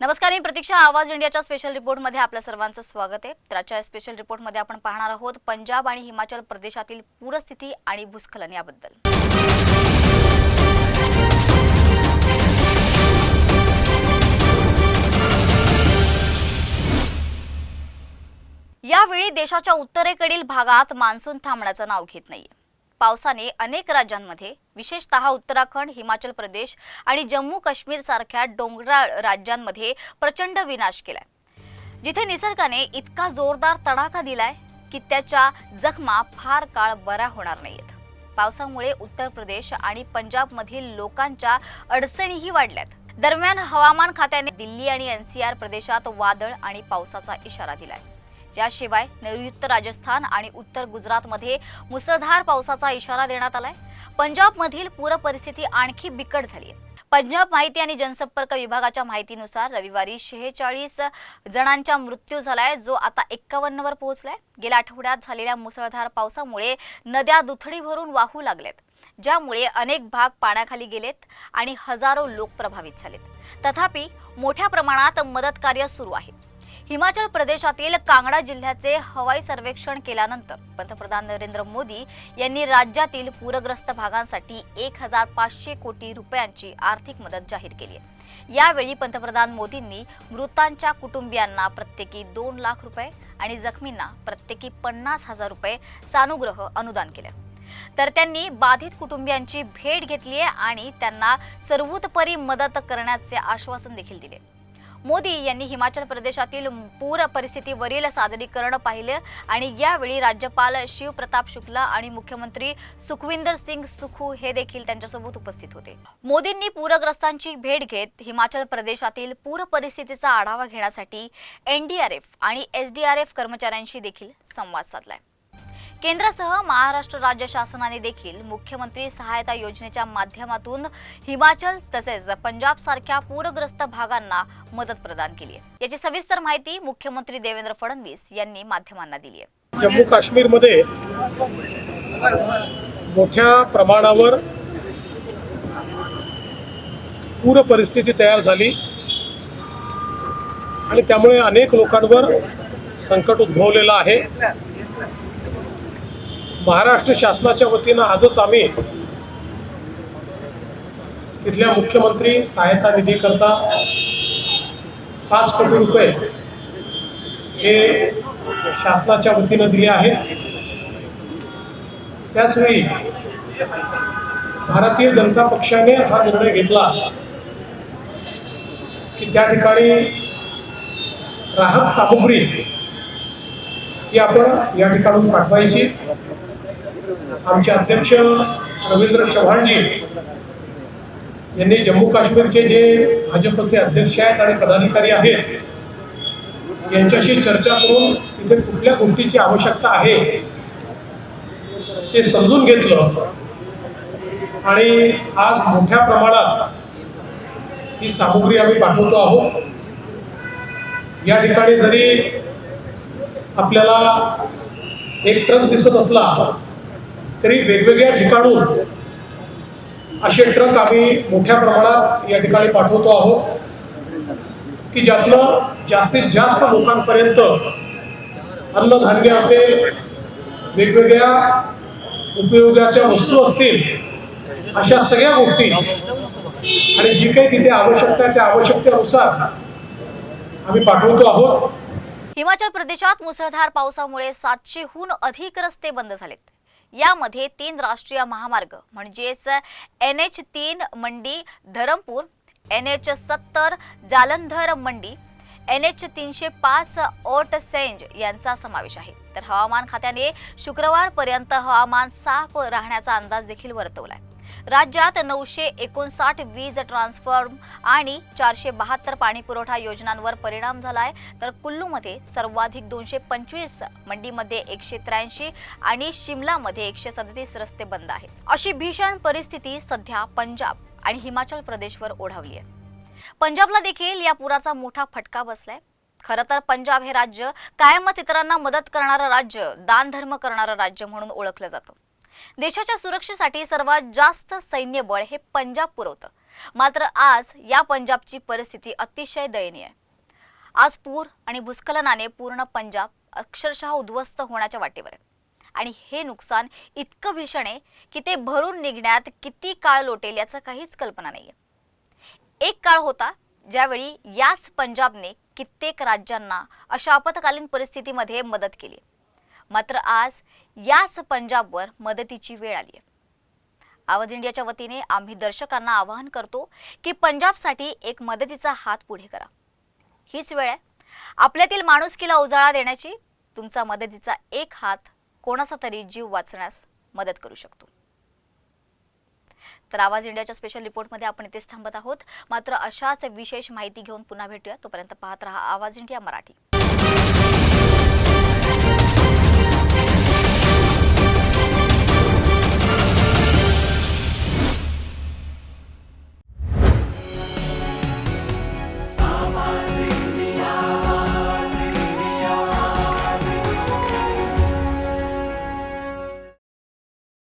नमस्कार मी प्रतीक्षा. आवाज इंडियाच्या स्पेशल रिपोर्टमध्ये आपल्या सर्वांचं स्वागत आहे. तर आजच्या स्पेशल रिपोर्टमध्ये आपण पाहणार आहोत पंजाब आणि हिमाचल प्रदेशातील पूरस्थिती आणि भूस्खलन याबद्दल. यावेळी देशाच्या उत्तरेकडील भागात मान्सून थांबण्याचं नाव घेत नाहीये. पावसाने अनेक राज्यांमध्ये विशेषतः उत्तराखंड हिमाचल प्रदेश आणि जम्मू काश्मीर सारख्या डोंगराळ राज्यांमध्ये प्रचंड विनाश केलाय. जिथे निसर्गाने इतका जोरदार तडाखा दिलाय की त्याच्या जखमा फार काळ बऱ्या होणार नाहीत पावसामुळे उत्तर प्रदेश आणि पंजाबमधील लोकांच्या अडचणीही वाढल्यात. दरम्यान हवामान खात्याने दिल्ली आणि एनसीआर प्रदेशात वादळ आणि पावसाचा इशारा दिलाय. याशिवाय नैऋत्य राजस्थान आणि उत्तर गुजरातमध्ये मुसळधार पावसाचा इशारा देण्यात आलाय. पंजाबमधील पूर परिस्थिती आणखी बिकट झाली आहे. पंजाब माहिती आणि जनसंपर्क विभागाच्या माहितीनुसार रविवारी शेहेचाळीस जणांचा मृत्यू झालाय जो आता एक्कावन्न वर पोहोचलाय. गेल्या आठवड्यात झालेल्या मुसळधार पावसामुळे नद्या दुथडी भरून वाहू लागल्यात ज्यामुळे अनेक भाग पाण्याखाली गेलेत आणि हजारो लोक प्रभावित झालेत. तथापि मोठ्या प्रमाणात मदत कार्य सुरू आहे. हिमाचल प्रदेशातील कांगडा जिल्ह्याचे हवाई सर्वेक्षण केल्यानंतर पंतप्रधान नरेंद्र मोदी यांनी राज्यातील पूरग्रस्त भागांसाठी एक हजार पाचशे कोटी रुपयांची आर्थिक मदत जाहीर केली आहे. यावेळी पंतप्रधान मोदींनी मृतांच्या कुटुंबियांना प्रत्येकी दोन लाख रुपये आणि जखमींना प्रत्येकी पन्नास हजार रुपये सानुग्रह अनुदान केलं. तर त्यांनी बाधित कुटुंबियांची भेट घेतली आहे आणि त्यांना सर्वोतपरी मदत करण्याचे आश्वासन देखील दिले. मोदी यांनी हिमाचल प्रदेशातील पूर परिस्थितीवरील सादरीकरण पाहिलं आणि यावेळी राज्यपाल शिवप्रताप शुक्ला आणि मुख्यमंत्री सुखविंदर सिंग सुखू हे देखील त्यांच्यासोबत उपस्थित होते. मोदींनी पूरग्रस्तांची भेट घेत हिमाचल प्रदेशातील पूर परिस्थितीचा आढावा घेण्यासाठी एनडीआरएफ आणि एसडीआरएफ कर्मचाऱ्यांशी देखील संवाद साधलाय. केंद्रासह महाराष्ट्र राज्य शासनाने देखील मुख्यमंत्री सहायता योजनेच्या माध्यमातून हिमाचल तसेच पंजाब सारख्या पूरग्रस्त भागांना मदत प्रदान केली आहे. याची सविस्तर माहिती मुख्यमंत्री देवेंद्र फडणवीस यांनी माध्यमांना दिली आहे. जम्मू काश्मीरमध्ये मोठ्या प्रमाणावर पूर परिस्थिती तयार झाली. आणि त्यामुळे अनेक लोकांवर संकट उद्भवलेलं आहे. महाराष्ट्र शासनाच्या वतीनं आजच आम्ही तिथल्या मुख्यमंत्री सहायता निधीकरता पाच कोटी रुपये हे शासनाच्या वतीनं दिले आहेत. त्याचवेळी भारतीय जनता पक्षाने हा निर्णय घेतला की त्या ठिकाणी राहत सामुग्री ही आपण या ठिकाणून पाठवायची. आमचे अध्यक्ष रवींद्र चव्हाणजी यांनी जम्मू काश्मीरचे जे भाजपचे अध्यक्ष आहेत आणि पदाधिकारी आहेत यांच्याशी चर्चा करून तिथे कुठल्या गोष्टीची आवश्यकता आहे ते समजून घेतलं. आणि आज मोठ्या प्रमाणात ही सामुग्री आम्ही पाठवतो आहोत. या ठिकाणी जरी आपल्याला एक ट्रक दिसत असला तरी वेगवेगळ्या ठिकाणून असे ट्रक आम्ही मोठ्या प्रमाणात या ठिकाणी पाठवतो आहोत की ज्यातलं जास्तीत जास्त लोकांपर्यंत अन्नधान्य असेल वेगवेगळ्या उपयोगाच्या वस्तू असतील अशा सगळ्या गोष्टी आणि जी काही तिथे आवश्यकता आहे त्या आवश्यकतेनुसार आम्ही पाठवतो आहोत. हिमाचल प्रदेशात मुसळधार पावसामुळे सातशेहून अधिक रस्ते बंद झालेत. यामध्ये तीन राष्ट्रीय महामार्ग म्हणजेच एन एच तीन मंडी धरमपूर एन एच सत्तर जालंधर मंडी एन एच तीनशे पाच ओट सेंज यांचा समावेश आहे. तर हवामान खात्याने शुक्रवारपर्यंत हवामान साफ राहण्याचा अंदाज देखील वर्तवला आहे राज्यात नऊशे एकोणसाठ वीज ट्रान्सफॉर्म आणि चारशे बहात्तर पाणी पुरवठा योजनांवर परिणाम झालाय. तर कुल्लूमध्ये सर्वाधिक दोनशे पंचवीस मंडीमध्ये एकशे त्र्याऐंशी आणि शिमलामध्ये एकशे सदतीस रस्ते बंद आहेत. अशी भीषण परिस्थिती सध्या पंजाब आणि हिमाचल प्रदेशवर ओढावली आहे. पंजाबला देखील या पुराचा मोठा फटका बसलाय. खरं तर पंजाब हे राज्य कायमच इतरांना मदत करणारं राज्य दानधर्म करणारं राज्य म्हणून ओळखलं जातं. देशाच्या सुरक्षेसाठी सर्वात जास्त सैन्य बळ हे पंजाब पुरवतं मात्र आज या पंजाबची परिस्थिती अतिशय दयनीय आहे. आज पूर आणि भूस्खलनाने पूर्ण पंजाब अक्षरशः उद्ध्वस्त होण्याच्या वाटेवर आहे. आणि हे नुकसान इतकं भीषण आहे की ते भरून निघण्यात किती काळ लोटेल याचं काहीच कल्पना नाहीये. एक काळ होता ज्यावेळी याच पंजाबने कित्येक राज्यांना अशा आपत्कालीन परिस्थितीमध्ये मदत केली. मात्र आज याच पंजाबवर मदतीची वेळ आली आहे. आवाज इंडियाच्या वतीने आम्ही दर्शकांना आवाहन करतो की पंजाबसाठी एक मदतीचा हात पुढे करा. हीच वेळ आहे. आपल्यातील माणुसकीला उजाळा देण्याची तुमचा मदतीचा एक हात कोणाचा तरी जीव वाचण्यास मदत करू शकतो. तर आवाज इंडियाच्या स्पेशल रिपोर्टमध्ये आपण इथेच थांबत आहोत. मात्र अशाच विशेष माहिती घेऊन पुन्हा भेटूया. तोपर्यंत पाहत रहा आवाज इंडिया मराठी.